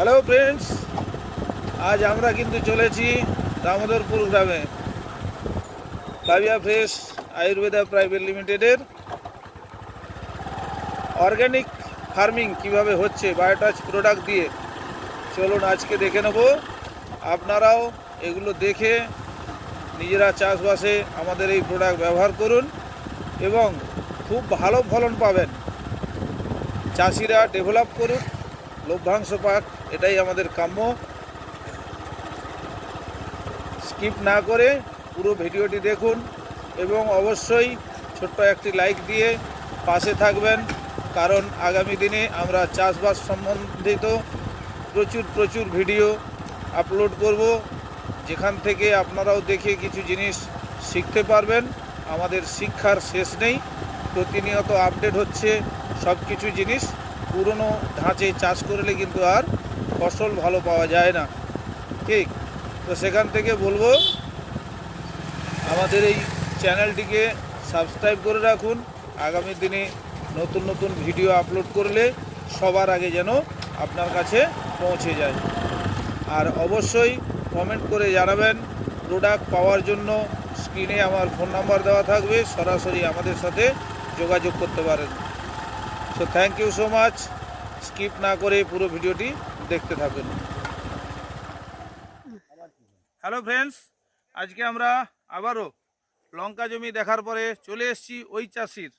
Hello friends আজ আমরা কিন্তু চলেছি দামোদরপুর গ্রামে। কাবিয়া ফ্রেশ আয়ুর্বেদা প্রাইভেট লিমিটেডের অর্গানিক ফার্মিং কীভাবে হচ্ছে, বায়োটাচ প্রোডাক্ট দিয়ে। চলুন আজকে দেখে নেব। আপনারাও এগুলো দেখে নিজেরা চাষবাসে আমাদের এই প্রোডাক্ট ব্যবহার করুন এবং খুব ভালো ফলন পাবেন। চাষিরা ডেভেলপ করুক, লভ্যাংশ পাক। এটাই আমাদের কাম্য। স্কিপ না করে পুরো ভিডিওটি দেখুন এবং অবশ্যই ছোট্ট একটি লাইক দিয়ে পাশে থাকবেন, কারণ আগামী দিনে আমরা চাষবাস সম্বন্ধিত প্রচুর প্রচুর ভিডিও আপলোড করব। যেখান থেকে আপনারাও দেখে কিছু জিনিস শিখতে পারবেন। আমাদের শিক্ষার শেষ নেই। প্রতিনিয়ত আপডেট হচ্ছে সব কিছু জিনিস। পুরনো ধাঁচে চাষ করলে কিন্তু আর ফসল ভালো পাওয়া যায় না। ঠিক? তো সেখান থেকে বলব, আমাদের এই চ্যানেলটিকে সাবস্ক্রাইব করে রাখুন। আগামী দিনে নতুন নতুন ভিডিও আপলোড করলে সবার আগে যেন আপনার কাছে পৌঁছে যায়। আর অবশ্যই কমেন্ট করে জানাবেন প্রোডাক্ট পাওয়ার জন্য স্ক্রিনে আমার ফোন নাম্বার দেওয়া থাকবে, সরাসরি আমাদের সাথে যোগাযোগ করতে পারেন। So thank you so much skip না করে পুরো ভিডিওটি দেখতে থাকুন। হ্যালো ফ্রেন্ডস আজকে আমরা আবারও লঙ্কা জমি দেখার পরে চলে এসেছি ওই চাষির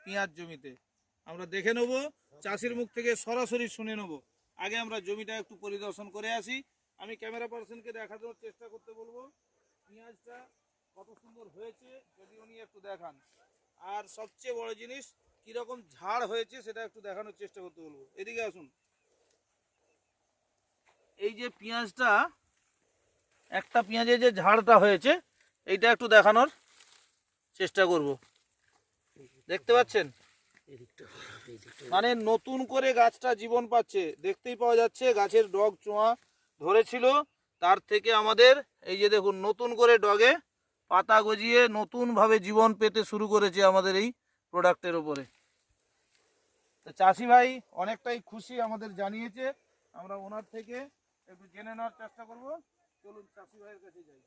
পেঁয়াজ জমিতে। আমরা দেখে নেব, চাষির মুখ থেকে সরাসরি শুনে নেব। আগে আমরা জমিটা একটু পরিদর্শন করে আসি। আমি ক্যামেরা পার্সনকে দেখানোর চেষ্টা করতে বলব, পেঁয়াজটা কত সুন্দর হয়েছে যদি উনি একটু দেখান। আর সবচেয়ে বড় জিনিস, কীরকম ঝাড় হয়েছে সেটা একটু দেখানোর চেষ্টা করতে বলব। এদিকে আসুন। এই যে পেঁয়াজটা একটা পেঁয়াজের যে ঝাড়টা হয়েছে এইটা একটু দেখানোর চেষ্টা করব। দেখতে পাচ্ছেন? মানে নতুন করে গাছটা জীবন পাচ্ছে। দেখতেই পাওয়া যাচ্ছে গাছের ডগ চোঁয়া ধরেছিল। তার থেকে আমাদের এই যে দেখুন নতুন করে ডগে পাতা গজিয়ে নতুনভাবে জীবন পেতে শুরু করেছে আমাদের এই প্রোডাক্টের ওপরে তো চাষি ভাই অনেকটাই খুশি আমাদের জানিয়েছে। আমরা ওনার থেকে একটু জেনে নেওয়ার চেষ্টা করব। চলুন চাষি ভাইয়ের কাছে যাই।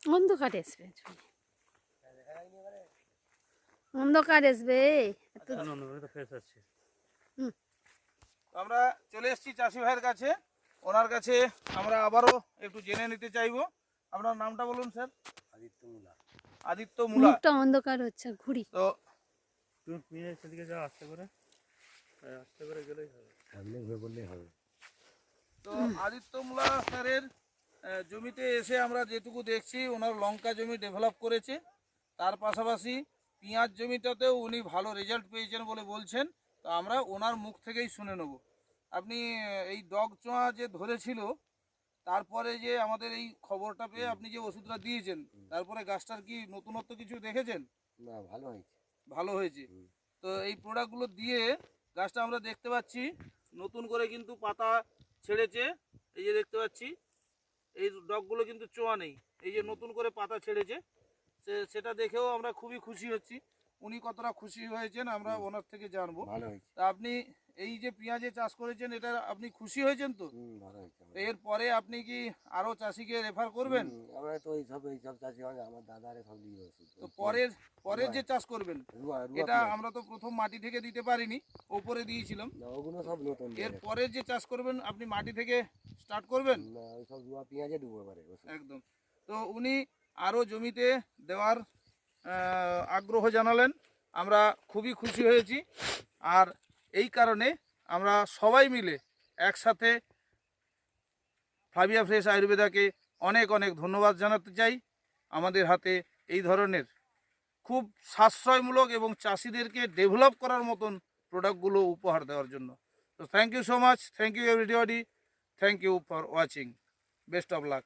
অন্ধকার আসবে অন্ধকার আসবে। আমরা চলে এসেছি চাষি ভাইয়ের কাছে। ওনার কাছে আমরা আবারও একটু জেনে নিতে চাইব। আপনার নামটা বলুন স্যার। আদিত্য মুলা। আদিত্য মুলা। মুখটা অন্ধকার হচ্ছে ঘুরি তো তুমি পিঁয়ে সেদিকে যাও আস্তে করে। হ্যাঁ, আস্তে করে গেলেই হবে। সামনে ঘুরে বললেই হবে। তো আদিত্য মুলা স্যারের জমিতে এসে আমরা যেটুকু দেখছি ওনার লঙ্কা জমি ডেভেলপ করেছে। তার পাশাপাশি পেঁয়াজ জমিটাতেও উনি ভালো রেজাল্ট পেয়েছেন বলে বলছেন। তো আমরা ওনার মুখ থেকেই শুনে নেব। আপনি এই ডগ চোঁয়া যে ধরেছিল তারপরে যে আমাদের এই খবরটা পেয়ে আপনি যে ওষুধটা দিয়েছেন তারপরে গাছটার কি নতুনত্ব কিছু দেখেছেন? না ভালো হয়েছে। ভালো হয়েছে। তো এই প্রোডাক্টগুলো দিয়ে গাছটা আমরা দেখতে পাচ্ছি নতুন করে কিন্তু পাতা ছেড়েছে এই যে দেখতে পাচ্ছি এই ডগগুলো কিন্তু চোয়া নেই এই যে নতুন করে পাতা ছেড়েছে সে- সেটা দেখেও আমরা খুবই খুশি হচ্ছি। উনি কতটা খুশি হয়েছেন আমরা ওনার থেকে জানব। তা আপনি এই যে পেঁয়াজে চাষ করেছেন এটা আপনি খুশি হয়েছেন তো? তো এরপরে আপনি কি আরও চাষিকে রেফার করবেন? আমরা তো এইসব এইসব চাষি আমার দাদারে সব দিয়ে ওষুধ তো পরের পরের যে চাষ করবেন এটা আমরা তো প্রথম মাটি থেকে দিতে পারিনি ওপরে দিয়েছিলাম। ওগুলো সব নতুন এর পরের যে চাষ করবেন আপনি মাটি থেকে স্টার্ট করবেন? না ওই সব রুয়া পেঁয়াজে ডুবো একদম। তো উনি আরও জমিতে দেওয়ার আগ্রহ জানালেন। আমরা খুবই খুশি হয়েছি। আর এই কারণে আমরা সবাই মিলে একসাথে ফ্লাভিয়া ফ্রেশ আয়ুর্বেদাকে অনেক অনেক ধন্যবাদ জানাতে চাই। আমাদের হাতে এই ধরনের খুব সাশ্রয়মূলক এবং চাষিদেরকে ডেভেলপ করার মতন প্রোডাক্টগুলো উপহার দেওয়ার জন্য। তো thank you so much thank you everybody thank you for watching best of luck